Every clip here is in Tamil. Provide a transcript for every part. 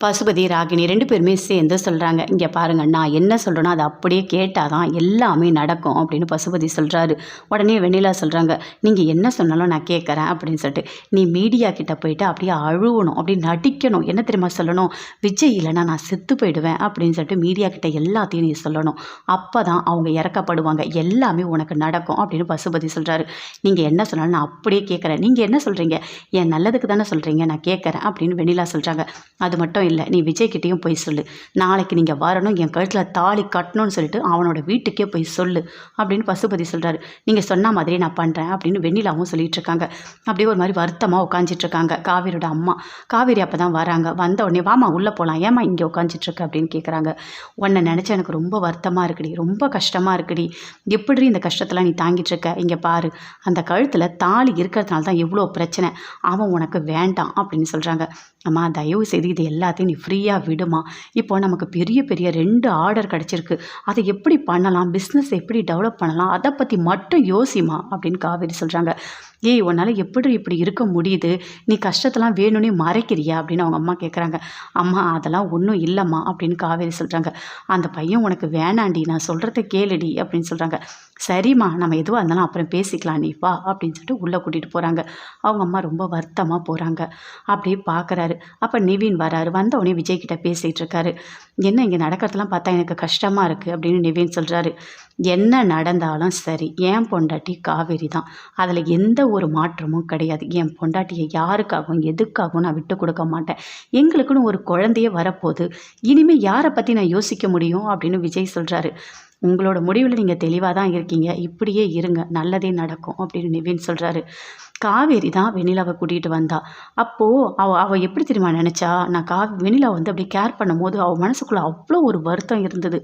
பசுபதி ராகினி ரெண்டு பேருமே சேர்ந்து சொல்கிறாங்க இங்கே பாருங்க நான் என்ன சொல்கிறேனோ அதை அப்படியே கேட்டால் தான் எல்லாமே நடக்கும் அப்படின்னு பசுபதி சொல்கிறாரு உடனே வெண்ணிலா சொல்கிறாங்க நீங்கள் என்ன சொன்னாலும் நான் கேட்குறேன் அப்படின்னு சொல்லிட்டு நீ மீடியா கிட்ட போயிட்டு அப்படியே அழுவணும் அப்படி நடிக்கணும். என்ன தெரியுமா சொல்லணும்? விஜய் இல்லைன்னா நான் செத்து போயிடுவேன் அப்படின்னு சொல்லிட்டு மீடியா கிட்ட எல்லாத்தையும் நீ சொல்லணும். அப்போ தான் அவங்க இறக்கப்படுவாங்க. எல்லாமே உனக்கு நடக்கும் அப்படின்னு பசுபதி சொல்கிறாரு நீங்கள் என்ன சொன்னாலும் நான் அப்படியே கேட்குறேன். நீங்கள் என்ன சொல்கிறீங்க என் நல்லதுக்கு தானே சொல்கிறீங்க நான் கேட்குறேன் அப்படின்னு வெண்ணிலா சொல்கிறாங்க அது மட்டும் இல்லை. நீ விஜய்கிட்டேயும் போய் சொல்லு. நாளைக்கு நீங்கள் வரணும் என் கழுத்தில் தாலி கட்டணும்னு சொல்லிட்டு அவனோட வீட்டுக்கே போய் சொல்லு அப்படின்னு பசுபதி சொல்கிறாரு நீங்கள் சொன்ன மாதிரி நான் பண்ணுறேன் அப்படின்னு வெண்ணிலாவும் சொல்லிட்டு இருக்காங்க. அப்படியே ஒரு மாதிரி வருத்தமாக உட்காந்துட்டு காவிரியோட காவேரியோட அம்மா. காவேரி அப்போ தான் வராங்க. வந்த உடனே வாமா உள்ளே போகலாம் ஏமா இங்கே உட்காந்துட்டுருக்கு அப்படின்னு கேட்குறாங்க உன்னை நினச்சா எனக்கு ரொம்ப வருத்தமாக இருக்குடி. ரொம்ப கஷ்டமாக இருக்குடி. எப்படி இந்த கஷ்டத்தெல்லாம் நீ தாங்கிட்டு இருக்க? இங்கே பாரு. அந்த கழுத்தில் தாலி இருக்கிறதுனால தான் எவ்வளோ பிரச்சனை. அவன் உனக்கு வேண்டாம் அப்படின்னு சொல்கிறாங்க அம்மா தயவு செய்து இது எல்லாத்தையும் நீ ஃப்ரீயாக விடுமா? இப்போ நமக்கு பெரிய பெரிய ரெண்டு ஆர்டர் கிடச்சிருக்கு. அதை எப்படி பண்ணலாம்? பிஸ்னஸ் எப்படி டெவலப் பண்ணலாம்? அதை பற்றி மட்டும் யோசிமா அப்படின்னு காவேரி சொல்கிறாங்க ஏய் உன்னால் எப்படி இப்படி இருக்க முடியுது? நீ கஷ்டத்தெல்லாம் வேணும்னே மறைக்கிறியா? அப்படின்னு அவங்க அம்மா கேட்குறாங்க அம்மா அதெல்லாம் ஒன்றும் இல்லைம்மா அப்படின்னு காவேரி சொல்கிறாங்க அந்த பையன் உனக்கு வேணாண்டி நான் சொல்கிறத கேளுடி அப்படின்னு சொல்கிறாங்க சரிம்மா நம்ம எதுவாக இருந்தாலும் அப்புறம் பேசிக்கலாம் நீ வா அப்படின்னு சொல்லிட்டு உள்ளே கூட்டிகிட்டு போகிறாங்க அவங்க அம்மா ரொம்ப வருத்தமாக போகிறாங்க அப்படியே பார்க்குறாரு அப்போ நிவின் வராரு. வந்த உடனே விஜய் கிட்ட பேசிகிட்டு இருக்காரு. என்ன இங்கே நடக்கிறதெல்லாம் பார்த்தா எனக்கு கஷ்டமாக இருக்குது அப்படின்னு நிவின் சொல்கிறாரு என்ன நடந்தாலும் சரி என் பொண்டாட்டி காவேரி தான். அதில் எந்த ஒரு மாற்றமும் கிடையாது. என் பொண்டாட்டியை யாருக்காகவும் எதுக்காகவும் நான் விட்டு கொடுக்க மாட்டேன். எங்களுக்குன்னு ஒரு குழந்தையே வரப்போகுது. இனிமேல் யாரை பற்றி நான் யோசிக்க முடியும்? அப்படின்னு விஜய் சொல்கிறாரு உங்களோட முடிவில் நீங்கள் தெளிவாக தான் இருக்கீங்க. இப்படியே இருங்க. நல்லதே நடக்கும் அப்படின்னு நிவின் சொல்கிறாரு காவேரி தான் வெண்ணிலாவை கூட்டிகிட்டு வந்தா. அப்போது அவள் அவள் எப்படி தெரியுமா நினச்சா நான் கா வெண்ணிலா வந்து அப்படி கேர் பண்ணும்போது அவள் மனசுக்குள்ளே அவ்வளோ ஒரு வருத்தம் இருந்தது.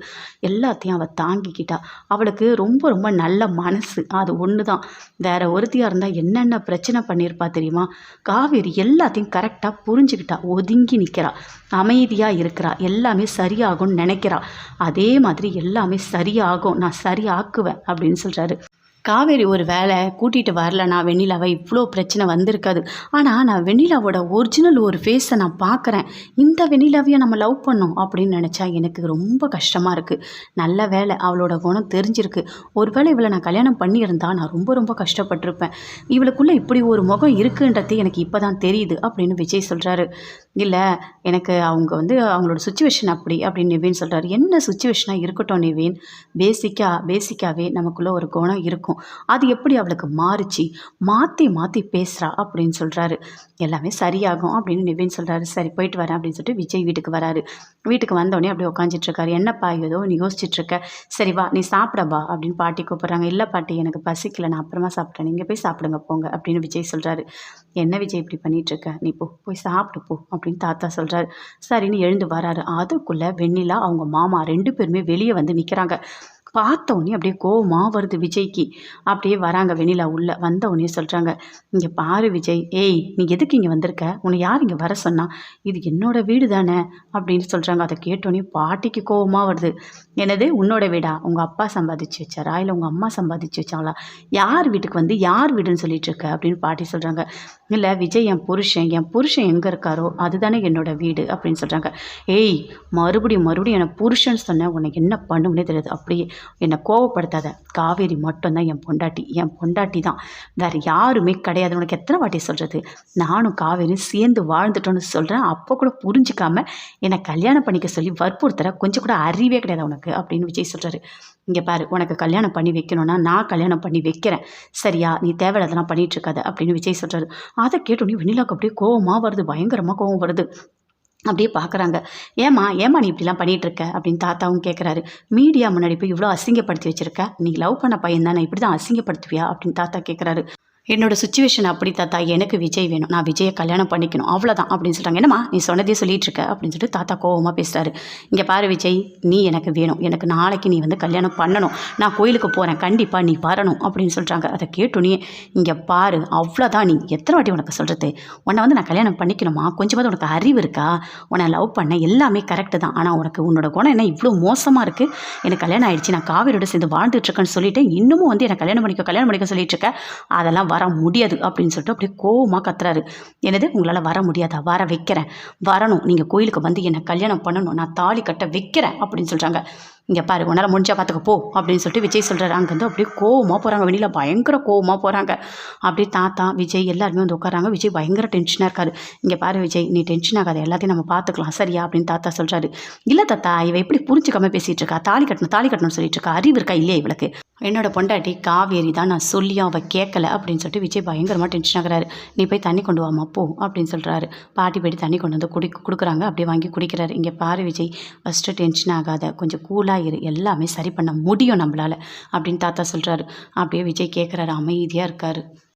எல்லாத்தையும் அவள் தாங்கிக்கிட்டா. அவளுக்கு ரொம்ப ரொம்ப நல்ல மனசு. அது ஒன்று தான் வேற ஒருத்தியாக இருந்தால் என்னென்ன பிரச்சனை பண்ணியிருப்பா தெரியுமா? காவேரி எல்லாத்தையும் கரெக்டாக புரிஞ்சுக்கிட்டா. ஒதுங்கி நிற்கிறா அமைதியாக இருக்கிறா. எல்லாமே சரியாகும்னு நினைக்கிறா. அதே மாதிரி எல்லாமே சரியாகும். நான் சரியாக்குவேன் அப்படின்னு சொல்கிறாரு காவேரி ஒரு வேலை கூட்டிகிட்டு வரலனா வெண்ணிலாவை இவ்வளோ பிரச்சனை வந்திருக்காது. ஆனால் நான் வெண்ணிலாவோட ஒரிஜினல் ஒரு ஃபேஸை நான் பார்க்குறேன் இந்த வெண்ணிலாவையும் நம்ம லவ் பண்ணோம் அப்படின்னு நினச்சா எனக்கு ரொம்ப கஷ்டமாக இருக்குது நல்ல வேலை அவளோட குணம் தெரிஞ்சிருக்கு. ஒருவேளை இவளை நான் கல்யாணம் பண்ணியிருந்தா நான் ரொம்ப ரொம்ப கஷ்டப்பட்டிருப்பேன். இவளுக்குள்ளே இப்படி ஒரு முகம் இருக்குன்றது எனக்கு இப்போ தான் தெரியுது அப்படின்னு விஜய் சொல்கிறாரு இல்லை எனக்கு அவங்க வந்து அவங்களோட சுச்சுவேஷன் அப்படி அப்படின்னு நிவின் சொல்கிறார் என்ன சுச்சுவேஷனாக இருக்கட்டும் நிவின்? பேசிக்காக பேசிக்காகவே நமக்குள்ளே ஒரு குணம் இருக்கும். அது எப்படி அவளுக்கு மாறுச்சு? மாற்றி மாற்றி பேசுகிறா அப்படின்னு சொல்கிறாரு எல்லாமே சரியாகும் அப்படின்னு நிவின் சொல்கிறாரு சரி போயிட்டு வரேன் அப்படின்னு சொல்லிட்டு விஜய் வீட்டுக்கு வராரு. வீட்டுக்கு வந்தோடனே அப்படியே உட்காந்துட்ருக்காரு என்னப்பா ஏதோ நீ யோசிச்சுட்ருக்க சரி வா நீ சாப்பிடப்பா அப்படின்னு பாட்டி கூப்பிட்றாங்க. இல்லை பாட்டி எனக்கு பசிக்கல நான் அப்புறமா சாப்பிட்டேன் நீங்கள் போய் சாப்பிடுங்க போங்க அப்படின்னு விஜய் சொல்கிறாரு என்ன விஜய் இப்படி பண்ணிகிட்ருக்க நீ போ போய் சாப்பிட்டு போ அப்படின்னு அப்படின்னு தாத்தா சொல்கிறாரு சரின்னு எழுந்து வராரு. அதுக்குள்ளே வெண்ணிலா அவங்க மாமா ரெண்டு பேருமே வெளியே வந்து நிற்கிறாங்க பார்த்த உடனே அப்படியே கோவமாக வருது விஜய்க்கு. அப்படியே வராங்க வெண்ணிலா உள்ளே. வந்தவுடனே சொல்கிறாங்க இங்கே பாரு விஜய். ஏய் நீ எதுக்கு இங்கே வந்திருக்க? உன்னை யார் இங்கே வர சொன்னா? இது என்னோட வீடு தானே? அப்படின்னு சொல்கிறாங்க அதை கேட்டோன்னே பாட்டிக்கு கோவமாக வருது. என்னது? உன்னோட வீடா? உங்கள் அப்பா சம்பாதிச்சு வச்சாரா? இல்லை உங்கள் அம்மா சம்பாதிச்சு வச்சாங்களா? யார் வீட்டுக்கு வந்து யார் வீடுன்னு சொல்லிட்டு இருக்க? அப்படின்னு பாட்டி சொல்கிறாங்க இல்லை விஜய் என் புருஷன் என் புருஷன் எங்கே இருக்காரோ அதுதானே என்னோட வீடு அப்படின்னு சொல்கிறாங்க ஏய் மறுபடியும் மறுபடியும் என்னை புருஷன் சொன்னேன் உனக்கு என்ன பண்ணும்னே தெரியாது. அப்படியே என்னை கோவப்படுத்தாத. காவேரி மட்டும்தான் என் பொண்டாட்டி. என் பொண்டாட்டி தான். வேறு யாருமே கிடையாது. உனக்கு எத்தனை வாட்டி சொல்கிறது நானும் காவேரியும் சேர்ந்து வாழ்ந்துட்டோன்னு சொல்கிறேன் அப்போ கூட புரிஞ்சிக்காமல் என்னை கல்யாணம் பண்ணிக்க சொல்லி வற்புறுத்துற கொஞ்சம் கூட அறிவே கிடையாது உனக்கு அப்படின்னு விஜய் சொல்கிறாரு இங்கே பாரு உனக்கு கல்யாணம் பண்ணி வைக்கணும்னா நான் கல்யாணம் பண்ணி வைக்கிறேன். சரியா? நீ தேவையில்லாதெல்லாம் பண்ணிகிட்ருக்காத அப்படின்னு விஜய் சொல்கிறாரு அதை கேட்டோன்னே வெண்ணிலாக்கு அப்படியே கோவமாக வருது. பயங்கரமாக கோவம் வருது. அப்படியே பார்க்குறாங்க ஏம்மா ஏம்மா நீ இப்படிலாம் பண்ணிகிட்டு இருக்க அப்படின்னு தாத்தாவும் கேட்குறாரு மீடியா முன்னாடி போய் இவ்வளோ அசிங்கப்படுத்தி வச்சுருக்க? நீ லவ் பண்ண பையன் தானே இப்படி தான் அசிங்கப்படுத்துவியா? அப்படின்னு தாத்தா கேட்குறாரு என்னோட சுச்சுவேஷன் அப்படி தாத்தா எனக்கு விஜய் வேணும். நான் விஜயை கல்யாணம் பண்ணிக்கணும். அவ்வளோதான் அப்படின்னு சொல்கிறாங்க என்னம்மா நீ சொன்னதே சொல்லிட்டு இருக்க அப்படின்னு சொல்லிட்டு தாத்தா கோவமாக பேசுகிறாரு இங்கே பாரு விஜய் நீ எனக்கு வேணும். எனக்கு நாளைக்கு நீ வந்து கல்யாணம் பண்ணணும். நான் கோயிலுக்கு போகிறேன் கண்டிப்பாக நீ வரணும் அப்படின்னு சொல்கிறாங்க அதை கேட்டோன்னே இங்கே பாரு அவ்வளோதான் நீ. எத்தனை வாட்டி உனக்கு சொல்கிறது உன்னை வந்து நான் கல்யாணம் பண்ணிக்கணுமா? கொஞ்சமாவது உனக்கு அறிவு இருக்கா? உன்னை லவ் பண்ண எல்லாமே கரெக்டு தான். ஆனால் உனக்கு உன்னோட குணம் என்ன? இவ்வளோ மோசமாக இருக்குது எனக்கு கல்யாணம் ஆயிடுச்சு. நான் காவேரியோட சேர்ந்து வாழ்ந்துட்டு இருக்கேன்னு சொல்லிட்டு இன்னமும் வந்து எனக்கு கல்யாணம் பண்ணிக்க கல்யாணம் பண்ணிக்க சொல்லிட்டு இருக்க. அதெல்லாம் வர முடியாது அப்படின்னு சொல்லிட்டு அப்படியே கோவமாக கத்துறாரு. என்னது? உங்களால் வர முடியாதா? வர வைக்கிறேன். வரணும். நீங்கள் கோயிலுக்கு வந்து என்னை கல்யாணம் பண்ணணும். நான் தாலி கட்ட வைக்கிறேன் அப்படின்னு சொல்கிறாங்க இங்கே பாரு உன்னால் முடிஞ்சா பார்த்துக்க போ அப்படின்னு சொல்லிட்டு விஜய் சொல்கிறாரு அங்கேருந்து அப்படியே கோவமாக போகிறாங்க வெளியில் பயங்கர கோவமாக போகிறாங்க அப்படியே தாத்தா விஜய் எல்லாருமே வந்து உட்காராங்க விஜய் பயங்கர டென்ஷனாக இருக்காரு. இங்கே பாரு விஜய் நீ டென்ஷன் ஆகாத. எல்லாத்தையும் நம்ம பார்த்துக்கலாம் சரியா? அப்படின்னு தாத்தா சொல்கிறாரு இல்லை தாத்தா இவ எப்படி புரிஞ்சுக்காம பேசிகிட்டு இருக்கா? தாலி கட்டணும் தாலி கட்டணும்னு சொல்லிட்டு இருக்கா? அறிவு இருக்கா? இல்லையா இவளுக்கு? என்னோட பொண்டாட்டி காவேரி தான் நான் சொல்லியும் அவள் கேட்கல அப்படின்னு சொல்லிட்டு விஜய் பயங்கரமாக டென்ஷன் ஆகிறாரு. நீ போய் தண்ணி கொண்டு வாமா போ அப்படின்னு சொல்கிறாரு பாட்டி போய்ட்டு தண்ணி கொண்டு வந்து குடி கொடுக்குறாங்க. அப்படியே வாங்கி குடிக்கிறாரு. இங்கே பாரு விஜய் ஃபஸ்ட்டு டென்ஷன் ஆகாத. கொஞ்சம் கூலாக இரு. எல்லாமே சரி பண்ண முடியும் நம்மளால் அப்படின்னு தாத்தா சொல்கிறாரு அப்படியே விஜய் கேட்குறாரு அமைதியாக இருக்காரு.